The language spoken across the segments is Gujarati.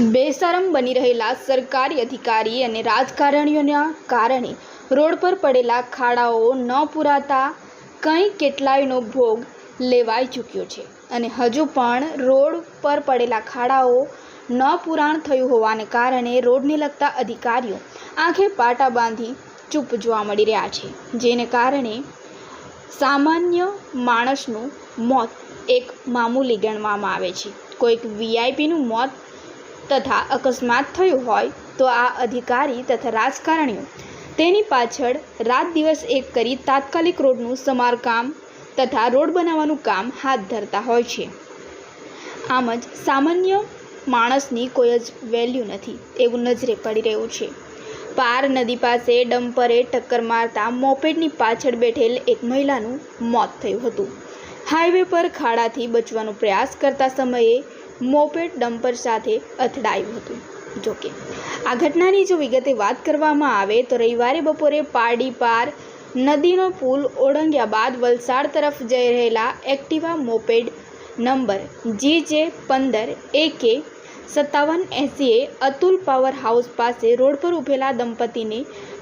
બેશરમ બની રહેલા સરકારી અધિકારી અને રાજકારણીઓના કારણે રોડ પર પડેલા ખાડાઓ ન પૂરાતા કંઈ કેટલાયનો ભોગ લેવાઈ ચૂક્યો છે. અને હજુ પણ રોડ પર પડેલા ખાડાઓ ન પૂરાણ થયું હોવાને કારણે રોડને લગતા અધિકારીઓ આંખે પાટા બાંધી ચૂપ જોવા મળી રહ્યા છે, જેને કારણે સામાન્ય માણસનું મોત એક મામૂલી ગણવામાં આવે છે. કોઈક વીઆઈપીનું મોત તથા અકસ્માત થયું હોય તો આ અધિકારી તથા રાજકારણીઓ તેની પાછળ રાત દિવસ એક કરી તાત્કાલિક રોડનું સમારકામ તથા રોડ બનાવવાનું કામ હાથ ધરતા હોય છે. આમ જ સામાન્ય માણસની કોઈ જ વેલ્યુ નથી એવું નજરે પડી રહ્યું છે. પાર નદી પાસે ડમ્પરે ટક્કર મારતા મોપેડની પાછળ બેઠેલ એક મહિલાનું મોત થયું હતું. હાઈવે પર ખાડાથી બચવાનો પ્રયાસ કરતા સમયે મોપેડ ડમ્પર સાથે અથડાયું હતું. જોકે, આ ઘટનાની જો વિગતે વાત કરવામાં આવે તો રવિવારે બપોરે પારડી પાર નદીનો પુલ ઓળંગ્યા બાદ વલસાડ તરફ જઈ રહેલા એક્ટિવા મોપેડ નંબર જી જે પંદર એકે સત્તાવન એંસીએ અતુલ પાવર હાઉસ પાસે રોડ પર ઊભેલા દંપતીને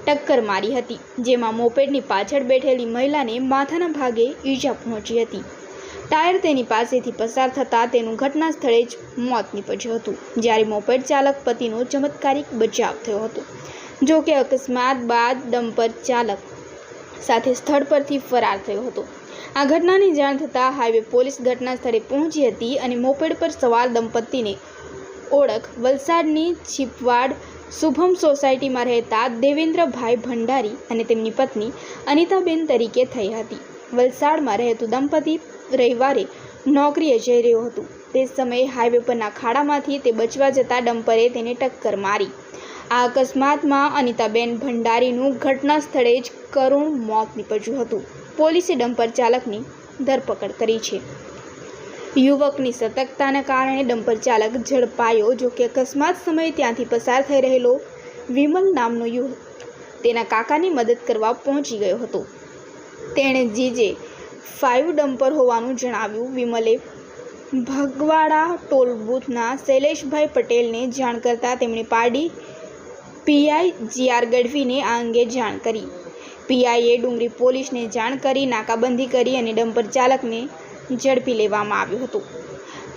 ટક્કર મારી હતી, જેમાં મોપેડની પાછળ બેઠેલી મહિલાને માથાના ભાગે ઈજા પહોંચી હતી. ટાયર તેની પાસેથી પસાર થતાં તેનું ઘટના સ્થળે જ મોત નીપજ્યું હતું, જ્યારે મોપેડ ચાલક પતિનો ચમત્કારિક બચાવ થયો હતો. જો કે અકસ્માત બાદ ડમ્પર ચાલક સાથે સ્થળ પરથી ફરાર થયો હતો. આ ઘટનાની જાણ થતાં હાઈવે પોલીસ ઘટના સ્થળે પહોંચી હતી અને મોપેડ પર સવાર દંપતીને ઓળખ, વલસાડની છીપવાડ શુભમ સોસાયટીમાં રહેતા દેવેન્દ્રભાઈ ભંડારી અને તેમની પત્ની અનિતાબેન તરીકે થઈ હતી. વલસાડમાં રહેતું દંપતી રવિવારે નોકરીએ જઈ રહ્યું હતું. તે સમયે હાઈવે પરના ખાડામાંથી તે બચવા જતા ડમ્પરે તેને ટક્કર મારી. આ અકસ્માતમાં અનિતાબેન ભંડારીનું ઘટના સ્થળે જ કરુણ મોત નીપજ્યું હતું. પોલીસે ડમ્પર ચાલકની ધરપકડ કરી છે. યુવકની સતર્કતાના કારણે ડમ્પર ચાલક ઝડપાયો, જો કે અકસ્માત સમયે ત્યાંથી પસાર થઈ રહેલો વિમલ નામનો યુવક તેના કાકાની મદદ કરવા પહોંચી ગયો હતો. તેણે જીજે ફાઇવ ડમ્પર હોવાનું જણાવ્યું વિમલે. ભગવાડા ટોલ બૂથના શૈલેષભાઈ પટેલને જાણ કરતાં તેમણે પાડી પીઆઈ જીઆર ગઢવીને આ અંગે જાણ કરી. પીઆઈએ ડુંગરી પોલીસને જાણ કરી નાકાબંધી કરી અને ડમ્પર ચાલકને ઝડપી લેવામાં આવ્યું હતું.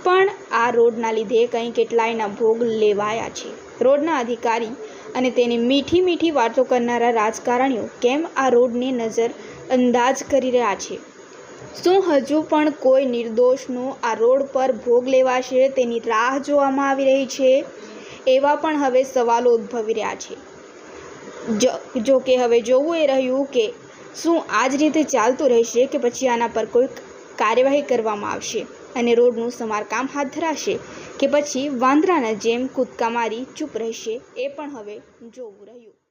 પણ આ રોડના લીધે કંઈ કેટલાયના ભોગ લેવાયા છે. રોડના અધિકારી અને તેની મીઠી મીઠી વાતો કરનારા રાજકારણીઓ કેમ આ રોડને નજર અંદાજ કરી રહ્યા છે? શું હજુ પણ કોઈ નિર્દોષનો આ રોડ પર ભોગ લેવાશે તેની રાહ જોવામાં આવી રહી છે? એવા પણ હવે સવાલો ઉદ્ભવી રહ્યા છે. જો કે હવે જોવું એ રહ્યું કે શું આ જ રીતે ચાલતું રહેશે કે પછી આના પર કોઈ કાર્યવાહી કરવામાં આવશે અને રોડનું સમારકામ હાથ ધરાશે કે પછી વાંદરાના જેમ કૂદકા મારી ચૂપ રહેશે એ પણ હવે જોવું રહ્યું.